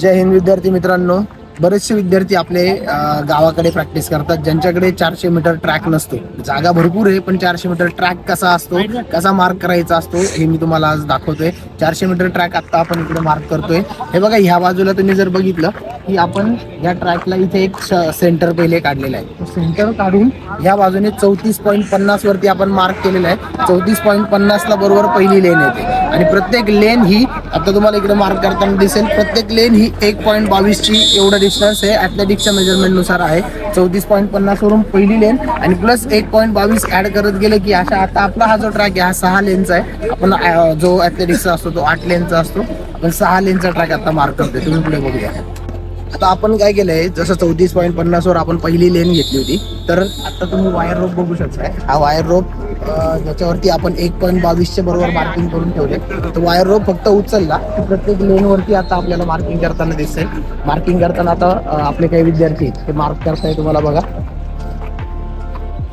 जय हिंद विद्यार्थी मित्रांनो. बरेचसे विद्यार्थी आपले गावाकडे प्रॅक्टिस करतात ज्यांच्याकडे चारशे मीटर ट्रॅक नसतो. जागा भरपूर आहे पण चारशे मीटर ट्रॅक कसा असतो कसा मार्क करायचा असतो हे मी तुम्हाला आज दाखवतोय. चारशे मीटर ट्रॅक आता आपण इकडे मार्क करतोय. हे बघा ह्या बाजूला तुम्ही जर बघितलं की आपण या ट्रॅकला इथे एक सेंटर पहिले काढलेला आहे. सेंटर काढून या बाजूने चौतीस पॉईंट पन्नास वरती आपण मार्क केलेला आहे. चौतीस पॉईंट पन्नासला बरोबर पहिली लेन येते. आणि प्रत्येक लेन ही आता तुम्हाला इकडे मार्क करताना दिसेल प्रत्येक लेन ही एक पॉईंट बावीसची एवढं डिस्टन्स आहे. ॲथलेटिक्सच्या मेजरमेंटनुसार आहे. चौतीस पॉईंट पन्नासवरून पहिली लेन आणि प्लस एक पॉईंट बावीस ऍड करत गेले की अशा आता आपला हा जो ट्रॅक आहे हा सहा लेनचा आहे. आपण जो ॲथलेटिक्सचा असतो तो आठ लेनचा असतो. आपण सहा लेनचा ट्रॅक आता मार्क करतोय. तुम्ही पुढे बघूया. आता आपण काय केलंय जसं चौतीस पॉईंट पन्नासवर आपण पहिली लेन घेतली होती तर आता तुम्ही वायर रोप बघू शकताय. हा वायर रोप ज्याच्यावरती आपण एक पॉईंट बावीसच्या बरोबर मार्किंग करून ठेवले. तर वायर रोप फक्त उचलला की प्रत्येक लेनवरती आता आपल्याला मार्किंग करताना दिसेल. मार्किंग करताना आता आपले काही विद्यार्थी आहेत, ते मार्क करताय तुम्हाला बघा.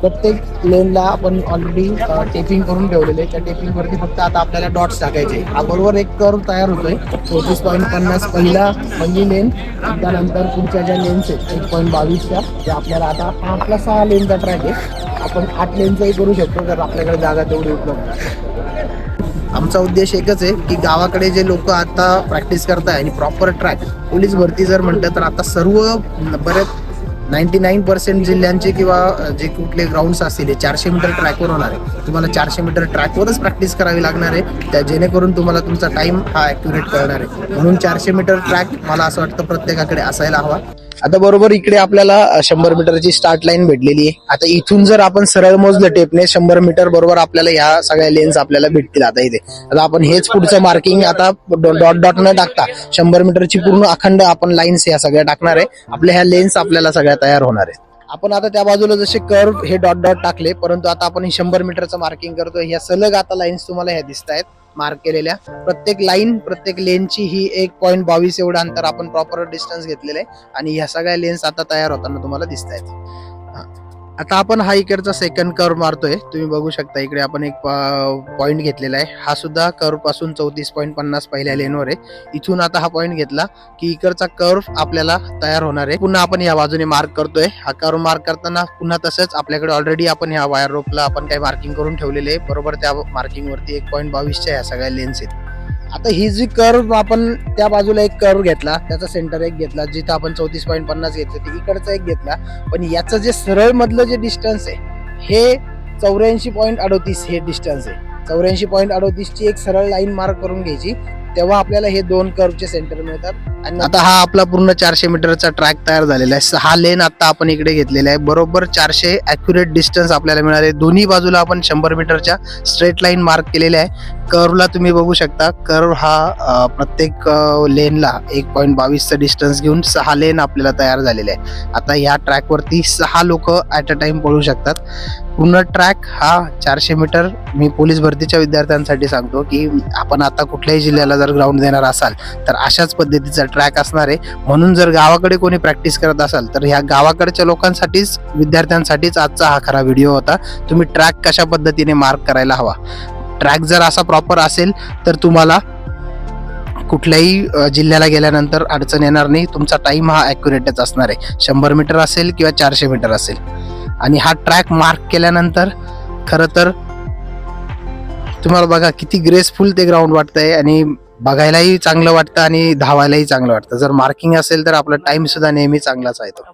प्रत्येक लेनला आपण ऑलरेडी टेपिंग करून ठेवलेले आहे. त्या टेपिंग वरती फक्त आता आपल्याला डॉट्स टाकायचे बरोबर एक कर्व तयार होतोय. चौतीस पॉईंट पन्नास पहिला पहिली लेन त्यानंतर पुढच्या ज्या लेन्स आहेत एक पॉईंट बावीसच्या त्या आपल्याला आता आपला सहा लेनचा ट्रॅक आहे. आपण आठ लेनचाही करू शकतो जर आपल्याकडे जागा तेवढी उपलब्ध आमचा उद्देश एकच आहे की गावाकडे जे लोक आता प्रॅक्टिस करताय आणि प्रॉपर ट्रॅक पोलीस भरती जर म्हटलं तर आता सर्व बरेच नाईन्टी नाईन पर्सेंट जिल्ह्यांचे किंवा जे कुठले ग्राउंड्स असतील हे चारशे मीटर ट्रॅकवर होणार आहे तुम्हाला चारशे मीटर ट्रॅकवरच प्रॅक्टिस करावी लागणार आहे. त्या जेणेकरून तुम्हाला तुमचा टाइम हा ॲक्युरेट करणार आहे. म्हणून चारशे मीटर ट्रॅक मला असं वाटतं प्रत्येकाकडे असायला हवा. आता बरोबर इकडे आपल्याला शंभर मीटरची स्टार्ट लाईन भेटलेली आहे. आता इथून जर आपण सरळ मोजलं टेपने शंभर मीटर बरोबर आपल्याला ह्या सगळ्या लेन्स आपल्याला भेटतील आता इथे. आता आपण हेच पुढचं मार्किंग आता डॉट डॉट न टाकता शंभर मीटरची पूर्ण अखंड आपण लाईन्स ह्या सगळ्या टाकणार आहे. आपल्या ह्या लेन्स आपल्याला सगळ्या तयार होणार आहेत. आपण आता त्या बाजूला जसे कर्व हे डॉट डॉट टाकले परंतु आता आपण हे शंभर मीटरचं मार्किंग करतो ह्या सलग आता लाईन्स तुम्हाला ह्या दिसत आहेत मार्क केलेल्या. प्रत्येक लाईन प्रत्येक लेनची ही एक पॉईंट बावीस एवढं अंतर आपण प्रॉपर डिस्टन्स घेतलेलं आहे. आणि ह्या सगळ्या लेन्स आता तयार होताना तुम्हाला दिसत आहेत. आता आपण हा इकडचा सेकंड कर्व मारतोय. तुम्ही बघू शकता इकडे आपण एक पॉईंट घेतलेला आहे. हा सुद्धा कर्वपासून चौतीस पॉईंट पन्नास पहिल्या लेनवर आहे. इथून आता हा पॉईंट घेतला की इकडचा कर्व आपल्याला तयार होणार आहे. पुन्हा आपण या बाजूने मार्क करतोय. हा कर्व मार्क करताना पुन्हा तसंच आपल्याकडे ऑलरेडी आपण ह्या वायर रोपला आपण काही मार्किंग करून ठेवलेले आहे. बरोबर त्या मार्किंग वरती एक पॉईंट बावीसच्या ह्या सगळ्या लेन्स आहेत. आता ही जी कर्व आपण त्या बाजूला एक कर्व घेतला त्याचा सेंटर एक घेतला जिथं आपण चौतीस पॉईंट पन्नास घेतलं ते इकडचा एक घेतला. पण याचं जे सरळ मधलं जे डिस्टन्स आहे हे चौऱ्याऐंशी पॉईंट अडोतीस हे डिस्टन्स आहे. चौऱ्याऐंशी पॉईंट अडोतीसची एक सरळ लाईन मार्क करून घ्यायची तेव्हा आपल्याला हे दोन कर्वचे सेंटर मिळतात. आता हा आपला पूर्ण चारशे मीटरचा ट्रॅक तयार झालेला आहे. सहा लेन आता आपण इकडे घेतलेला आहे. बरोबर चारशे अॅक्युरेट डिस्टन्स आपल्याला मिळाले. दोन्ही बाजूला आपण शंभर मीटरच्या स्ट्रेट लाईन मार्क केलेल्या आहे. कर्वला तुम्ही बघू शकता. कर्व हा प्रत्येक लेनला एक पॉईंट बावीसचा डिस्टन्स घेऊन सहा लेन आपल्याला तयार झालेले आहे. आता ह्या ट्रॅकवरती सहा लोक ॲट अ टाइम पळू शकतात. पूर्ण ट्रॅक हा चारशे मीटर मी पोलीस भरतीच्या विद्यार्थ्यांसाठी सांगतो की आपण आता कुठल्याही जिल्ह्याला जर ग्राउंड देणार असाल तर अशाच पद्धतीचा ट्रॅक असणार आहे. म्हणून जर गावाकडे कोणी प्रॅक्टिस करत असाल तर ह्या गावाकडच्या लोकांसाठीच विद्यार्थ्यांसाठीच आजचा हा खरा व्हिडिओ होता. तुम्ही ट्रॅक कशा पद्धतीने मार्क करायला हवा? ट्रॅक जर असा प्रॉपर असेल तर तुम्हाला कुठल्याही जिल्ह्याला गेल्यानंतर अडचण येणार नाही. तुमचा टाईम हा ॲक्युरेटच असणार आहे. शंभर मीटर असेल किंवा चारशे मीटर असेल. आणि हा ट्रॅक मार्क केल्यानंतर खरं तर तुम्हाला बघा किती ग्रेसफुल ते ग्राउंड वाटतंय. आणि बघायलाही चांगलं वाटतं आणि धावायलाही चांगलं वाटतं. जर मार्किंग असेल तर आपला टाइम सुद्धा नेहमी चांगलाच आहे तो.